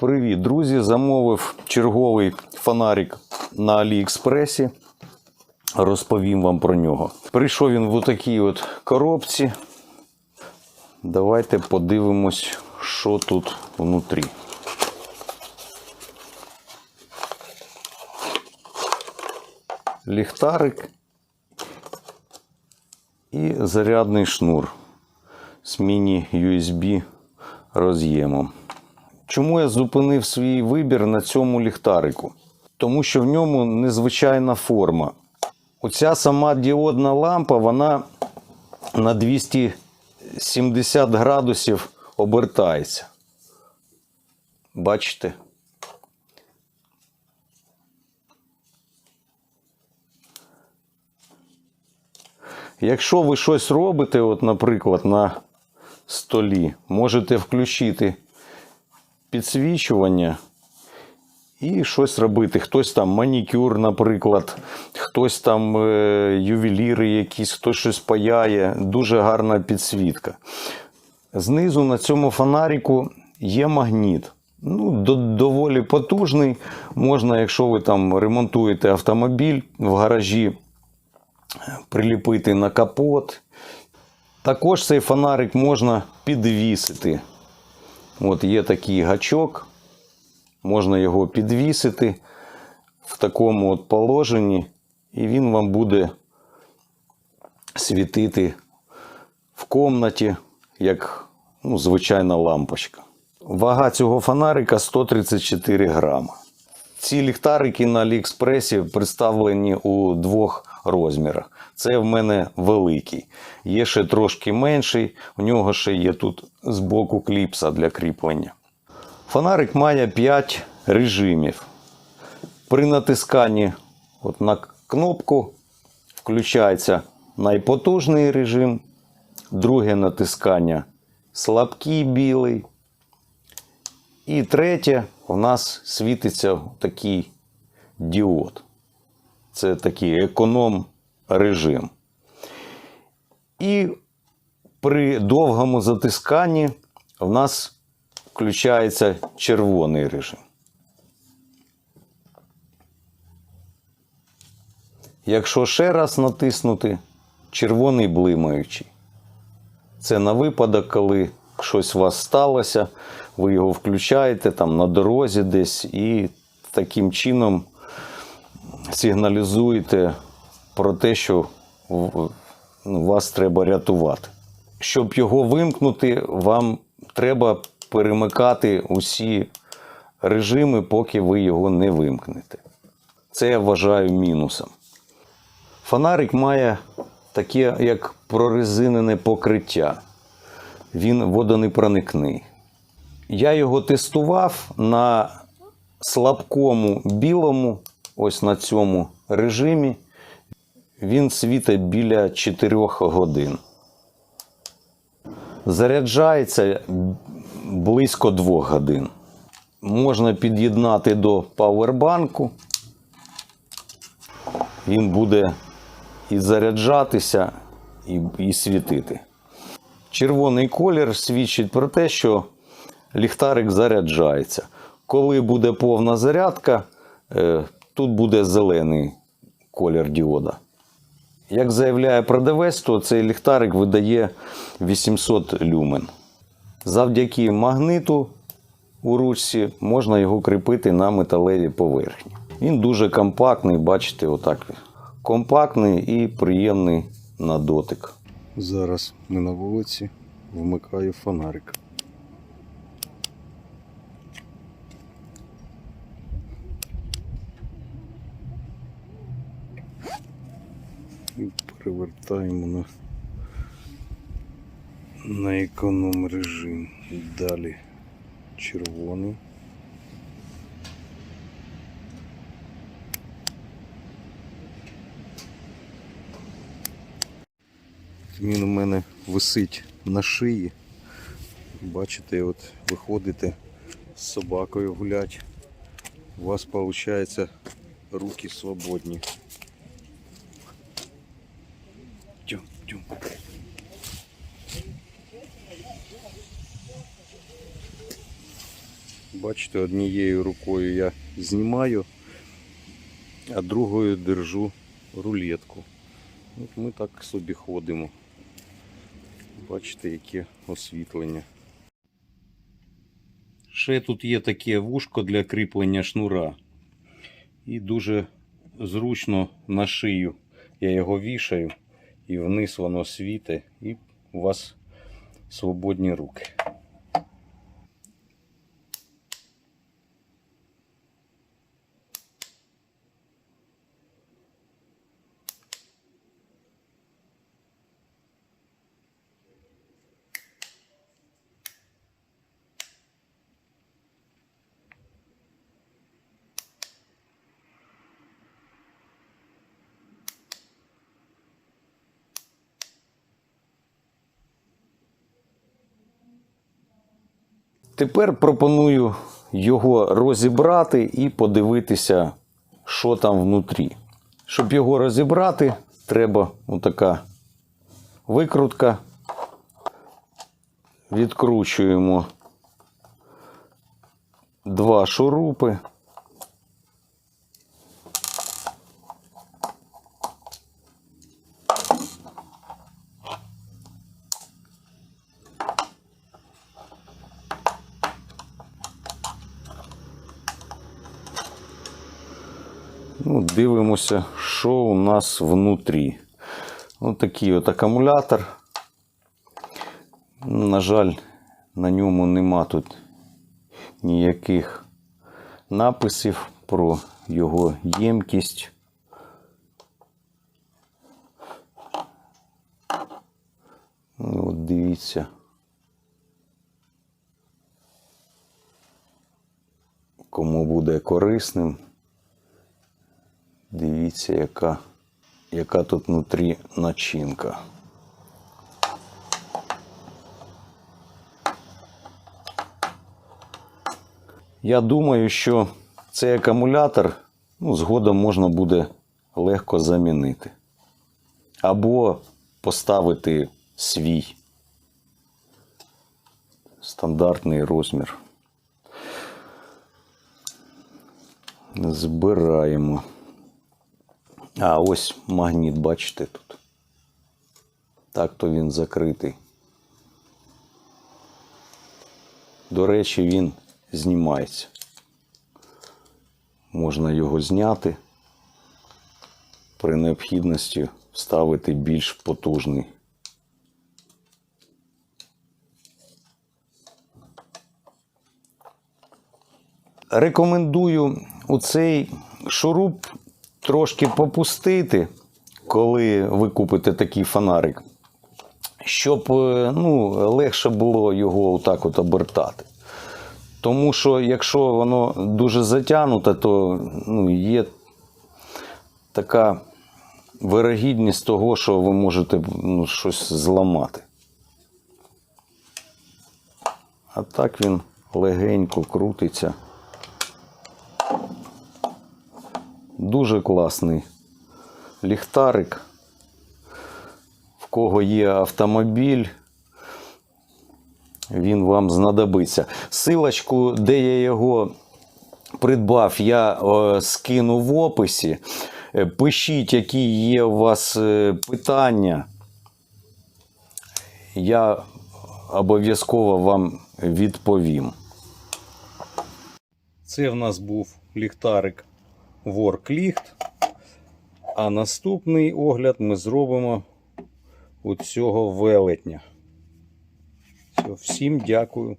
Привіт, друзі! Замовив черговий фонарик на Аліекспресі. Розповім вам про нього. Прийшов він в такій от коробці. Давайте подивимось, що тут внутрі. Ліхтарик і зарядний шнур з міні-USB роз'ємом. Чому я зупинив свій вибір на цьому ліхтарику? Тому що в ньому незвичайна форма. Оця сама діодна лампа, вона на 270 градусів обертається. Бачите? Якщо ви щось робите, от, наприклад, на столі, можете включити підсвічування і щось робити. Хтось там манікюр, наприклад, хтось там е, ювеліри якісь, хтось щось паяє. Дуже гарна підсвітка. Знизу на цьому фонаріку є магніт. Ну, до- доволі потужний. Можна, якщо ви там ремонтуєте автомобіль в гаражі, приліпити на капот. Також цей фонарик можна підвісити. От є такий гачок, можна його підвісити в такому от положенні, і він вам буде світити в комнаті, як ну, звичайна лампочка. Вага цього фонарика 134 грама. Ці ліхтарики на Аліекспресі представлені у двох розмірах. Це в мене великий. Є ще трошки менший, у нього ще є тут збоку кліпса для кріплення. Фонарик має 5 режимів. При натисканні от на кнопку включається найпотужний режим, друге натискання слабкий білий. І третє, у нас світиться такий діод. Це такий економ режим. І при довгому затисканні в нас включається червоний режим. Якщо ще раз натиснути, червоний блимаючий. Це на випадок, коли щось у вас сталося, ви його включаєте там на дорозі десь і таким чином сигналізуєте про те, що ну, вас треба рятувати. Щоб його вимкнути, вам треба перемикати усі режими, поки ви його не вимкнете. Це я вважаю мінусом. Фонарик має таке, як прорезинене покриття. Він водонепроникний. Я його тестував на слабкому білому, ось на цьому режимі. Він світить біля 4 годин. Заряджається близько 2 годин. Можна під'єднати до павербанку. Він буде і заряджатися, і, і світити. Червоний колір свідчить про те, що ліхтарик заряджається. Коли буде повна зарядка, е, тут буде зелений колір діода. Як заявляє продавець, то цей ліхтарик видає 800 люмен. Завдяки магниту у ручці можна його кріпити на металевій поверхні. Він дуже компактний, бачите, отак. Компактний і приємний на дотик. Зараз ми на вулиці, вмикаю фонарик. І перевертаємо на, на економ режим. Далі червоний. Він у мене висить на шиї. Бачите, от виходите з собакою гулять. У вас виходить руки свободні. Бачите, однією рукою я знімаю, а другою держу рулетку. От ми так собі ходимо. Бачите, яке освітлення. Ще тут є таке вушко для кріплення шнура. І дуже зручно на шию. Я його вішаю і вниз воно світе, і у вас свободні руки. Тепер пропоную його розібрати і подивитися, що там внутрі. Щоб його розібрати, треба отака викрутка. Відкручуємо два шурупи. Ну, дивимося, що у нас внутрі. Ось такий от акумулятор. На жаль, на ньому нема тут ніяких написів про його ємкість. Ну, от дивіться. Кому буде корисним. Дивіться, яка, яка тут внутрі начинка. Я думаю, що цей акумулятор ну, згодом можна буде легко замінити. Або поставити свій стандартний розмір. Збираємо. А ось магніт, бачите тут. Так то він закритий. До речі, він знімається. Можна його зняти. При необхідності вставити більш потужний. Рекомендую у цей шуруп трошки попустити, коли ви купите такий фонарик, щоб е, ну, легше було його отак от обертати. Тому що якщо воно дуже затягнуте, то ну, є така вирогідність того, що ви можете ну, щось зламати. А так він легенько крутиться. Дуже класний ліхтарик. В кого є автомобіль, він вам знадобиться. Силочку, де я його придбав, я е, скину в описі. Е, Пишіть, які є у вас е, питання. Я обов'язково вам відповім. Це в нас був ліхтарик Воркліхт. А наступний огляд ми зробимо у цього велетня. Все, всім дякую.